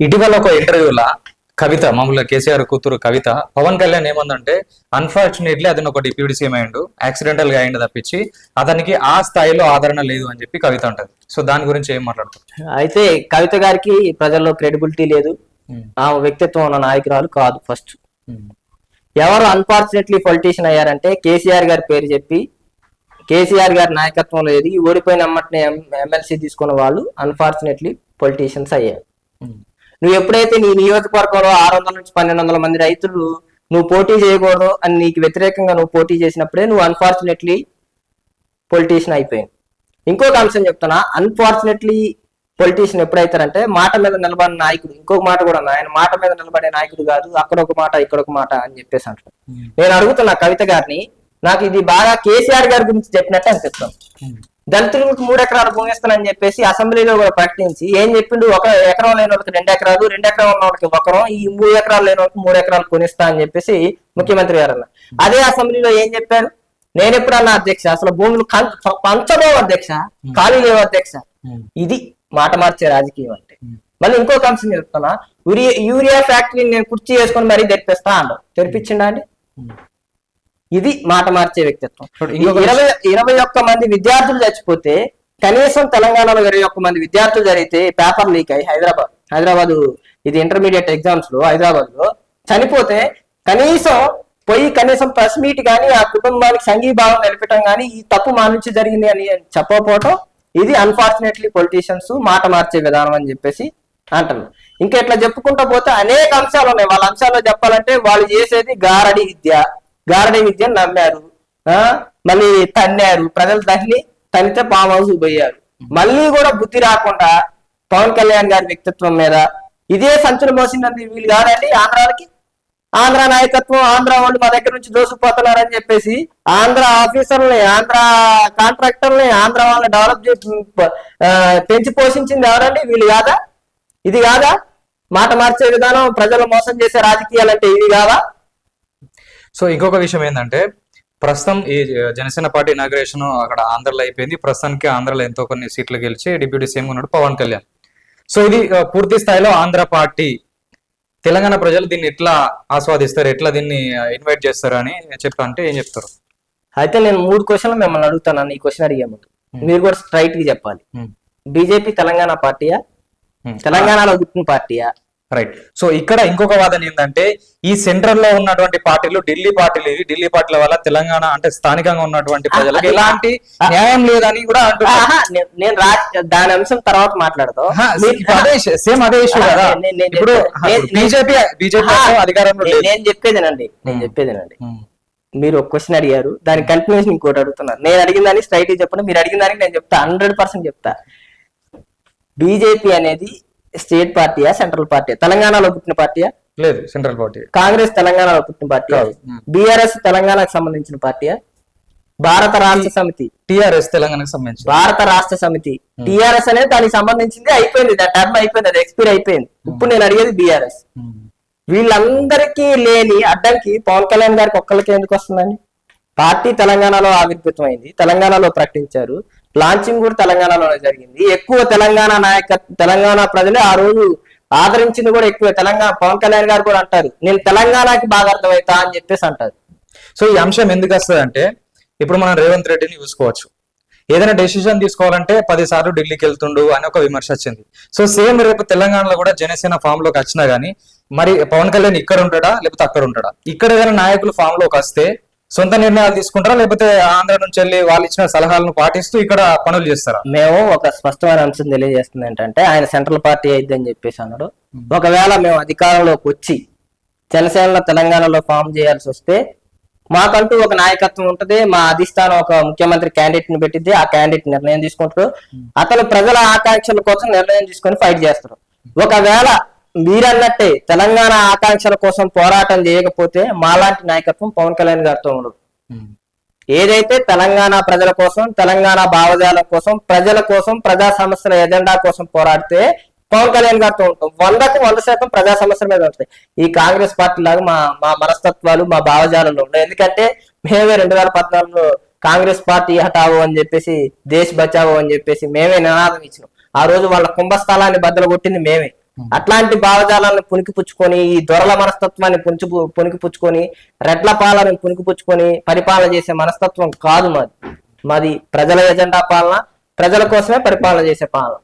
ఇటీవల ఒక ఇంటర్వ్యూలా కవిత మామూలుగా కేసీఆర్ కూతురు కవిత పవన్ కళ్యాణ్ ఏమందంటే అన్ఫార్చునేట్లీ అతను ఒక డిప్యూటీ సీఎం అయ్యిండు యాక్సిడెంటల్గా అయిండు తప్పించి అతనికి ఆ స్థాయిలో ఆదరణ లేదు అని చెప్పి కవిత అంటది. సో దాని గురించి ఏం మాట్లాడతారు? అయితే కవిత గారికి ప్రజల్లో క్రెడిబిలిటీ లేదు. ఆ వ్యక్తిత్వం ఉన్న నాయకురాలు కాదు ఫస్ట్ ఎవరు అన్ఫార్చునేట్లీ పొలిటీషియన్ అయ్యారంటే కేసీఆర్ గారి పేరు చెప్పి కేసీఆర్ గారి నాయకత్వంలో ఎదిగి ఓడిపోయిన అమ్మటిని ఎమ్మెల్సీ తీసుకున్న వాళ్ళు అన్ఫార్చునేట్లీ పొలిటీషియన్స్ అయ్యారు. నువ్వు ఎప్పుడైతే నీ నియోజకవర్గంలో ఆరు వందల నుంచి పన్నెండు వందల మంది రైతులు నువ్వు పోటీ చేయకూడదు అని నీకు వ్యతిరేకంగా నువ్వు పోటీ చేసినప్పుడే నువ్వు అన్ఫార్చునేట్లీ పొలిటీషియన్ అయిపోయింది ఇంకొక అంశం చెప్తున్నా అన్ఫార్చునేట్లీ పొలిటీషియన్ ఎప్పుడైతారంటే మాట మీద నిలబడిన నాయకుడు. ఇంకొక మాట కూడా ఆయన మాట మీద నిలబడే నాయకుడు కాదు అక్కడ ఒక మాట ఇక్కడ ఒక మాట అని చెప్పేసి అంటారు. నేను అడుగుతున్నా కవిత గారిని నాకు ఇది బాగా కేసీఆర్ గారి గురించి చెప్పినట్టు అనిపిస్తుంది. దళితులకు మూడు ఎకరాలు భూమి ఇస్తానని చెప్పేసి అసెంబ్లీలో కూడా ప్రకటించి ఏం చెప్పిండు? ఒక ఎకరం లేని వాళ్ళకి రెండు ఎకరాలు రెండు ఎకరాలు ఉన్న వాళ్ళకి ఒక ఎకరం ఈ మూడు ఎకరాలు లేని వాళ్ళకి మూడు ఎకరాలు కొనిస్తా అని చెప్పేసి ముఖ్యమంత్రి గారు అన్నారు. అదే అసెంబ్లీలో ఏం చెప్పారు? నేను ఎప్పుడన్నా అధ్యక్ష అసలు భూములు పంచబోవు అధ్యక్ష ఖాళీ లేవు అధ్యక్ష. ఇది మాట మార్చే రాజకీయం అంటే. మళ్ళీ ఇంకొక అంశం చెప్తున్నా యూరియా యూరియా ఫ్యాక్టరీని నేను కుర్చీ వేసుకొని మరీ తెరిపిస్తా అంటాం తెరిపించిండా అండి? ఇది మాట మార్చే వ్యక్తిత్వం. ఇరవై ఇరవై ఒక్క మంది విద్యార్థులు చచ్చిపోతే కనీసం తెలంగాణలో ఇరవై ఒక్క మంది విద్యార్థులు జరిగితే పేపర్ లీక్ అయ్యి హైదరాబాద్ హైదరాబాద్ ఇది ఇంటర్మీడియట్ ఎగ్జామ్స్లో హైదరాబాద్లో చనిపోతే కనీసం పోయి కనీసం ప్రెస్ మీట్ కానీ ఆ కుటుంబానికి సంఘీభావం నిలపటం కానీ ఈ తప్పు మా నుంచి జరిగింది అని చెప్పకపోవటం ఇది అన్ఫార్చునేట్లీ పొలిటీషియన్స్ మాట మార్చే విధానం అని చెప్పేసి అంటున్నారు. ఇంకా ఇట్లా చెప్పుకుంటూ పోతే అనేక అంశాలు ఉన్నాయి. వాళ్ళ అంశాల్లో చెప్పాలంటే వాళ్ళు చేసేది గారడి విద్య. గారడి విద్యను నమ్మారు. ఆ? మళ్ళీ తన్నారు ప్రజలు తన్ని తనితే పామ్ హౌస్ పోయారు మళ్ళీ కూడా బుద్ధి రాకుండా పవన్ కళ్యాణ్ గారి వ్యక్తిత్వం మీద ఇదే సంచులు మోసినది వీళ్ళు కాదండి. ఆంధ్రాలకి ఆంధ్ర నాయకత్వం ఆంధ్ర వాళ్ళు మా దగ్గర నుంచి దోసుకుపోతున్నారని చెప్పేసి ఆంధ్ర ఆఫీసర్ని ఆంధ్ర కాంట్రాక్టర్ని ఆంధ్ర వాళ్ళని డెవలప్ చేసి పెంచి పోషించింది ఎవరండి? వీళ్ళు కాదా? ఇది కాదా? మాట మార్చే విధానం ప్రజలు మోసం చేసే రాజకీయాలంటే ఇది కాదా సో ఇంకొక విషయం ఏంటంటే ప్రస్తుతం ఈ జనసేన పార్టీ ఇనాగ్రేషన్ అక్కడ ఆంధ్రలో అయిపోయింది. ప్రస్తుతానికి ఆంధ్రలో ఎంతో కొన్ని సీట్లు గెలిచి డిప్యూటీ సీఎం ఉన్నాడు పవన్ కళ్యాణ్. సో ఇది పూర్తి స్థాయిలో ఆంధ్ర పార్టీ తెలంగాణ ప్రజలు దీన్ని ఎట్లా ఆస్వాదిస్తారు ఎట్లా దీన్ని ఇన్వైట్ చేస్తారు అని చెప్పా అంటే ఏం చెప్తారు? అయితే నేను మూడు క్వశ్చన్లు మిమ్మల్ని అడుగుతాను ఈ క్వశ్చన్ అడిగే ముందు. మీరు కూడా స్ట్రైట్గా చెప్పాలి. బీజేపీ తెలంగాణ పార్టీయా. తెలంగాణలో పుట్టిన పార్టీయా? రైట్ సో ఇక్కడ ఇంకొక వాదన ఏంటంటే ఈ సెంట్రల్లో ఉన్నటువంటి పార్టీలు ఢిల్లీ పార్టీలు ఇవి ఢిల్లీ పార్టీల వల్ల తెలంగాణ అంటే స్థానికంగా ఉన్నటువంటి ప్రజలకు ఎలాంటి న్యాయం లేదని కూడా నేను దాని అంశం తర్వాత మాట్లాడతాం. అదే సేమ్ అదే ఇష్యూ కదా. ఇప్పుడు బీజేపీ బీజేపీ అధికారంలో నేను- చెప్పేదేనండి నేను Hmm. చెప్పేదేనండి. ఉమ్, మీరు ఒక క్వశ్చన్ అడిగారు దాని కంటిన్యూషన్ ఇంకోటి అడుగుతున్నారు నేను అడిగిన దానికి స్ట్రైట్ చెప్పండి మీరు అడిగిన దానికి నేను చెప్తా హండ్రెడ్ పర్సెంట్ చెప్తా. బీజేపీ అనేది స్టేట్ పార్టీయా సెంట్రల్ పార్టీయా? తెలంగాణలో పుట్టిన పార్టీయా? లేదు సెంట్రల్ పార్టీ. కాంగ్రెస్ తెలంగాణలో పుట్టిన. Hmm. బీఆర్ఎస్ తెలంగాణకు సంబంధించిన పార్టీయా? భారత రాష్ట్ర సమితి. టిఆర్ఎస్ తెలంగాణకు సంబంధించి భారత రాష్ట్ర సమితి. టిఆర్ఎస్ అనేది దానికి సంబంధించింది అయిపోయింది. దాని టర్మ్ అయిపోయింది అది ఎక్స్పైర్ అయిపోయింది. ఇప్పుడు నేను అడిగేది బీఆర్ఎస్. వీళ్ళందరికీ లేని అడ్డంకి పవన్ కళ్యాణ్ గారికి ఒక్కరికి ఎందుకు వస్తుందండి? పార్టీ తెలంగాణలో ఆవిర్భూతం అయింది తెలంగాణలో ప్రకటించారు. లాంచింగ్ కూడా తెలంగాణలోనే జరిగింది. ఎక్కువ తెలంగాణ నాయక తెలంగాణ ప్రజలే ఆ రోజు ఆదరించింది కూడా ఎక్కువ. తెలంగాణ పవన్ కళ్యాణ్ గారు కూడా అంటారు నేను తెలంగాణకి బాగా అర్థమవుతా అని చెప్పేసి అంటారు. సో ఈ అంశం ఎందుకు వస్తుంది అంటే ఇప్పుడు మనం రేవంత్ రెడ్డిని చూసుకోవచ్చు. ఏదైనా డెసిషన్ తీసుకోవాలంటే పది సార్లు ఢిల్లీకి వెళ్తుండు అని ఒక విమర్శ వచ్చింది. సో సేమ్ రేపు తెలంగాణలో కూడా జనసేన ఫామ్లోకి వచ్చినా గానీ మరి పవన్ కళ్యాణ్ ఇక్కడ ఉంటాడా లేకపోతే అక్కడ ఉంటాడా? ఇక్కడ ఏదైనా నాయకులు ఫామ్లోకి వస్తే సొంత నిర్ణయాలు తీసుకుంటారా? లేకపోతే ఆంధ్ర నుంచి వెళ్ళి వాళ్ళు ఇచ్చిన సలహాలను పాటిస్తూ ఇక్కడ పనులు చేస్తారా? మేము ఒక స్పష్టమైన అంశం తెలియజేస్తుంది ఏంటంటే ఆయన సెంట్రల్ పార్టీ అయిద్ది అని చెప్పేసి అన్నాడు. ఒకవేళ మేము అధికారంలోకి వచ్చి జనసేనలో తెలంగాణలో ఫామ్ చేయాల్సి వస్తే మాకంటూ ఒక నాయకత్వం ఉంటది. మా అధిష్టానం ఒక ముఖ్యమంత్రి క్యాండిడేట్ని పెట్టిద్ది. ఆ క్యాండిడేట్ నిర్ణయం తీసుకుంటారు అతను ప్రజల ఆకాంక్షల కోసం నిర్ణయం తీసుకొని ఫైట్ చేస్తారు ఒకవేళ మీరన్నట్టే తెలంగాణ ఆకాంక్షల కోసం పోరాటం చేయకపోతే మాలాంటి నాయకత్వం పవన్ కళ్యాణ్ గారితో ఉండదు. ఏదైతే తెలంగాణ ప్రజల కోసం తెలంగాణ భావజాలం కోసం ప్రజల కోసం ప్రజా సమస్యల ఎజెండా కోసం పోరాడితే పవన్ కళ్యాణ్ గారితో ఉంటాం. వందకు వంద శాతం ప్రజా సమస్యల మీద ఉంటాయి. ఈ కాంగ్రెస్ పార్టీ లాగా మా మా మనస్తత్వాలు మా భావజాలంలో ఉన్నాయి ఎందుకంటే మేమే రెండు వేల పద్నాలుగులో కాంగ్రెస్ పార్టీ హటావో అని చెప్పేసి దేశ్ బచావో అని చెప్పేసి మేమే నినాదం ఇచ్చినాం. ఆ రోజు వాళ్ళ కుంభస్థలాన్ని బద్దలు కొట్టింది మేమే. Hmm. అట్లాంటి భావజాలాన్ని పుణికిపుచ్చుకొని ఈ దొరల మనస్తత్వాన్ని పుంచు పుణికిపుచ్చుకొని రెడ్ల పాలన పుణికిపుచ్చుకొని పరిపాలన చేసే మనస్తత్వం కాదు మాది. మాది ప్రజల ఎజెండా పాలన ప్రజల కోసమే పరిపాలన చేసే పాలన.